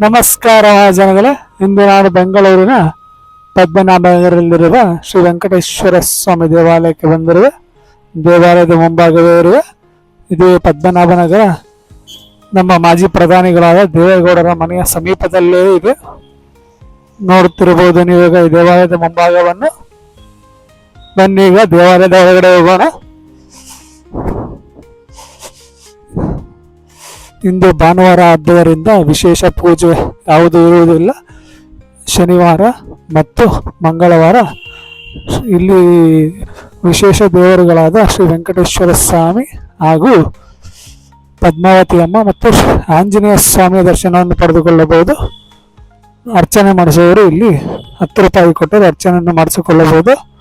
ನಮಸ್ಕಾರ ಜನಗಳೇ, ಇಂದು ನಾನು ಬೆಂಗಳೂರಿನ ಪದ್ಮನಾಭನಗರದಲ್ಲಿರುವ ಶ್ರೀ ವೆಂಕಟೇಶ್ವರ ಸ್ವಾಮಿ ದೇವಾಲಯಕ್ಕೆ ಬಂದಿರುವೆ. ದೇವಾಲಯದ ಮುಂಭಾಗವೇ ಇರುವೆ. ಇದು ಪದ್ಮನಾಭನಗರ ನಮ್ಮ ಮಾಜಿ ಪ್ರಧಾನಿಗಳಾದ ದೇವೇಗೌಡರ ಮನೆಯ ಸಮೀಪದಲ್ಲೇ ಇದೆ. ನೋಡುತ್ತಿರಬಹುದು ನೀವೀಗ ಈ ದೇವಾಲಯದ ಮುಂಭಾಗವನ್ನು. ಬನ್ನಿ ಈಗ ದೇವಾಲಯದ ಒಳಗಡೆ ಹೋಗೋಣ. ಇಂದು ಭಾನುವಾರ ಆದ್ದರಿಂದ ವಿಶೇಷ ಪೂಜೆ ಯಾವುದೂ ಇರುವುದಿಲ್ಲ. ಶನಿವಾರ ಮತ್ತು ಮಂಗಳವಾರ ಇಲ್ಲಿ ವಿಶೇಷ ದೇವರುಗಳಾದ ಶ್ರೀ ವೆಂಕಟೇಶ್ವರ ಸ್ವಾಮಿ ಹಾಗೂ ಪದ್ಮಾವತಿ ಅಮ್ಮ ಮತ್ತು ಆಂಜನೇಯ ಸ್ವಾಮಿಯ ದರ್ಶನವನ್ನು ಪಡೆದುಕೊಳ್ಳಬಹುದು. ಅರ್ಚನೆ ಮಾಡಿಸುವವರು ಇಲ್ಲಿ ಹತ್ತು ರೂಪಾಯಿ ಕೊಟ್ಟರೆ ಅರ್ಚನೆಯನ್ನು ಮಾಡಿಸಿಕೊಳ್ಳಬಹುದು.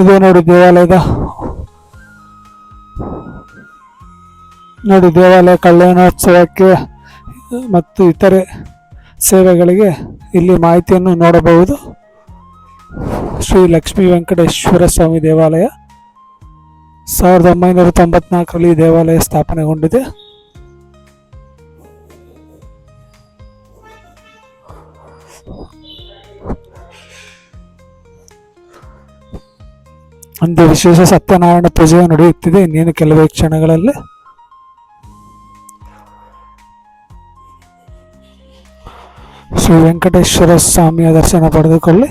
ಇದು ನೋಡಿ ದೇವಾಲಯದ ನೋಡಿ, ದೇವಾಲಯ ಕಲ್ಯಾಣೋತ್ಸವಕ್ಕೆ ಮತ್ತು ಇತರೆ ಸೇವೆಗಳಿಗೆ ಇಲ್ಲಿ ಮಾಹಿತಿಯನ್ನು ನೋಡಬಹುದು. ಶ್ರೀ ಲಕ್ಷ್ಮೀ ವೆಂಕಟೇಶ್ವರ ಸ್ವಾಮಿ ದೇವಾಲಯ. ಸಾವಿರದ ಒಂಬೈನೂರ ತೊಂಬತ್ನಾಲ್ಕರಲ್ಲಿ ದೇವಾಲಯ ಸ್ಥಾಪನೆಗೊಂಡಿದೆ. ಒಂದು ವಿಶೇಷ ಸತ್ಯನಾರಾಯಣ ಪೂಜೆ ನಡೆಯುತ್ತಿದೆ. ಇನ್ನೇನು ಕೆಲವೇ ಕ್ಷಣಗಳಲ್ಲಿ. ಶ್ರೀ ವೆಂಕಟೇಶ್ವರ ಸ್ವಾಮಿಯ ದರ್ಶನ ಪಡೆದುಕೊಳ್ಳಿ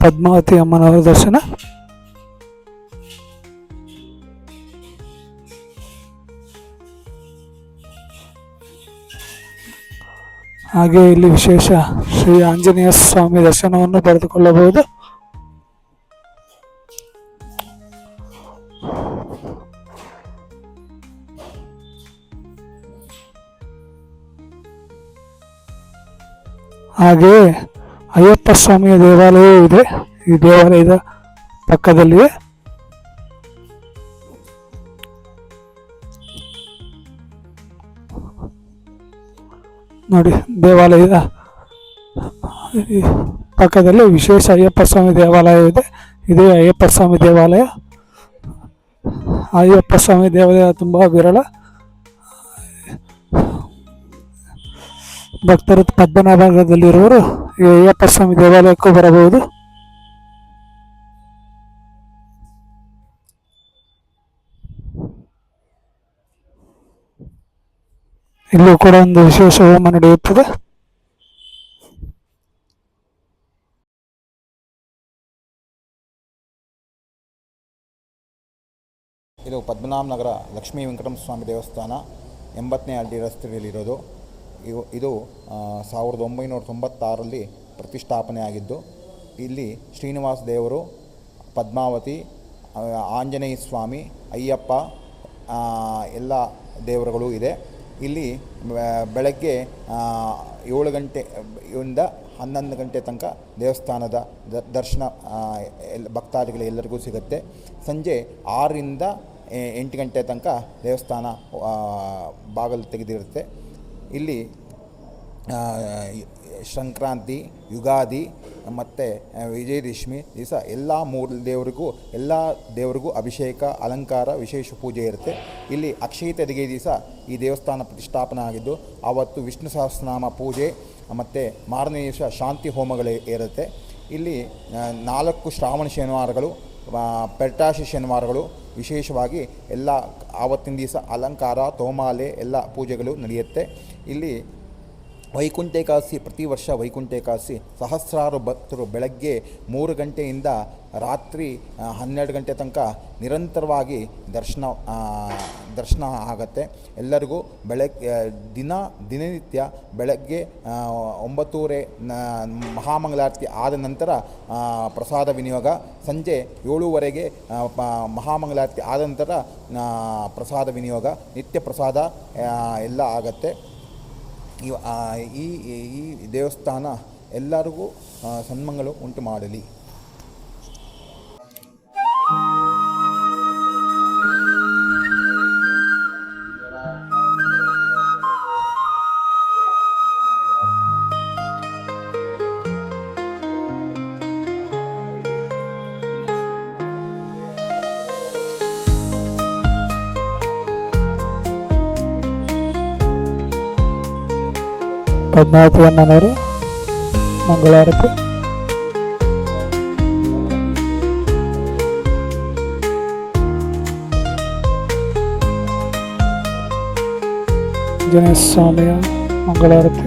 ಪದ್ಮಾವತಿ ಅಮ್ಮನವರ ದರ್ಶನ ಹಾಗೆ ಇಲ್ಲಿ ವಿಶೇಷ ಶ್ರೀ ಆಂಜನೇಯ ಸ್ವಾಮಿ ದರ್ಶನವನ್ನು ಪಡೆದುಕೊಳ್ಳಬಹುದು. ಹಾಗೆಯೇ ಅಯ್ಯಪ್ಪ ಸ್ವಾಮಿಯ ದೇವಾಲಯವೂ ಇದೆ. ಈ ದೇವಾಲಯದ ಪಕ್ಕದಲ್ಲಿಯೇ. ನೋಡಿ, ದೇವಾಲಯದ ಪಕ್ಕದಲ್ಲಿ ವಿಶೇಷ ಅಯ್ಯಪ್ಪ ಸ್ವಾಮಿ ದೇವಾಲಯ ಇದೆ. ಇದೇ ಅಯ್ಯಪ್ಪ ಸ್ವಾಮಿ ದೇವಾಲಯ. ಅಯ್ಯಪ್ಪ ಸ್ವಾಮಿ ದೇವಾಲಯ ತುಂಬ ವಿರಳ. ಭಕ್ತರು ಪದ್ಮನಾಭದಲ್ಲಿರುವವರು ಈ ಅಯ್ಯಪ್ಪ ಸ್ವಾಮಿ ದೇವಾಲಯಕ್ಕೂ ಬರಬಹುದು. ಇಲ್ಲೂ ಕೂಡ ಒಂದು ವಿಶೇಷ ಹೋಮ ನಡೆಯುತ್ತದೆ. ಇದು ಪದ್ಮನಾಭನಗರ ಲಕ್ಷ್ಮೀ ವೆಂಕಟರಮ ಸ್ವಾಮಿ ದೇವಸ್ಥಾನ ಎಂಬತ್ತನೇ ಹಳ್ಳಿ ರಸ್ತೆಯಲ್ಲಿರೋದು. ಇವು, ಇದು ಸಾವಿರದ ಒಂಬೈನೂರ ತೊಂಬತ್ತಾರಲ್ಲಿ ಪ್ರತಿಷ್ಠಾಪನೆ ಆಗಿದ್ದು ಇಲ್ಲಿ ಶ್ರೀನಿವಾಸ ದೇವರು, ಪದ್ಮಾವತಿ ಆಂಜನೇಯ ಸ್ವಾಮಿ, ಅಯ್ಯಪ್ಪ ಎಲ್ಲ ದೇವರುಗಳು ಇದೆ. ಇಲ್ಲಿ ಬೆಳಗ್ಗೆ ಏಳು ಗಂಟೆ, ಇಂದ ಹನ್ನೊಂದು ಗಂಟೆ ತನಕ ದೇವಸ್ಥಾನದ ದರ್ಶನ ಎಲ್ಲ ಭಕ್ತಾದಿಗಳು ಎಲ್ಲರಿಗೂ ಸಿಗುತ್ತೆ. ಸಂಜೆ ಆರರಿಂದ ಎಂಟು ಗಂಟೆ ತನಕ ದೇವಸ್ಥಾನ ಬಾಗಿಲು ತೆಗೆದಿರುತ್ತೆ. ಇಲ್ಲಿ ಸಂಕ್ರಾಂತಿ, ಯುಗಾದಿ ಮತ್ತು ವಿಜಯದಶಮಿ ದಿವಸ ಎಲ್ಲ ಮೂರು ದೇವರಿಗೂ, ಎಲ್ಲ ದೇವರಿಗೂ ಅಭಿಷೇಕ, ಅಲಂಕಾರ, ವಿಶೇಷ ಪೂಜೆ ಇರುತ್ತೆ. ಇಲ್ಲಿ ಅಕ್ಷಯ ತೆರಿಗೆ ದಿವಸ ಈ ದೇವಸ್ಥಾನ ಪ್ರತಿಷ್ಠಾಪನೆ ಆಗಿದ್ದು, ಆವತ್ತು ವಿಷ್ಣು ಸಹಸ್ರನಾಮ ಪೂಜೆ, ಮತ್ತು ಮಾರನೇ ದಿವಸ ಶಾಂತಿ ಹೋಮಗಳು ಇರುತ್ತೆ. ಇಲ್ಲಿ ನಾಲ್ಕು ಶ್ರಾವಣ ಶನಿವಾರಗಳು ಪೆಟ್ಟಾಶಿ ಶನಿವಾರಗಳು, ವಿಶೇಷವಾಗಿ ಎಲ್ಲ ಆವತ್ತಿನ ದಿವಸ ಅಲಂಕಾರ, ತೋಮಾಲೆ, ಎಲ್ಲ ಪೂಜೆಗಳು ನಡೆಯುತ್ತೆ. ಇಲ್ಲಿ ವೈಕುಂಠ ಏಕಾದಶಿ ಪ್ರತಿ ವರ್ಷ ವೈಕುಂಠೇಕಾಸಿ ಸಹಸ್ರಾರು ಭಕ್ತರು ಬೆಳಗ್ಗೆ ಮೂರು ಗಂಟೆಯಿಂದ ರಾತ್ರಿ ಹನ್ನೆರಡು ಗಂಟೆ ತನಕ ನಿರಂತರವಾಗಿ ದರ್ಶನ ದರ್ಶನ ಆಗತ್ತೆ. ಎಲ್ಲರಿಗೂ ಬೆಳಗ್ಗೆ ದಿನ, ದಿನನಿತ್ಯ ಬೆಳಗ್ಗೆ ಒಂಬತ್ತೂವರೆ ಮಹಾಮಂಗಳಾರತಿ ಆದ ನಂತರ ಪ್ರಸಾದ ವಿನಿಯೋಗ. ಸಂಜೆ ಏಳುವರೆಗೆ ಮಹಾಮಂಗಳಾರತಿ ಆದ ನಂತರ ಪ್ರಸಾದ ವಿನಿಯೋಗ. ನಿತ್ಯ ಪ್ರಸಾದ ಎಲ್ಲ ಆಗತ್ತೆ. ಈ ಈ ದೇವಸ್ಥಾನ ಎಲ್ಲರಿಗೂ ಸನ್ಮಂಗಳು ಉಂಟು ಮಾಡಲಿ. ಪದ್ಮಾವತಿ ಅಮ್ಮನವರು ಮಂಗಳಾರತಿ ಆಂಜನೇಯ ಸ್ವಾಮಿಯ ಮಂಗಳಾರತಿ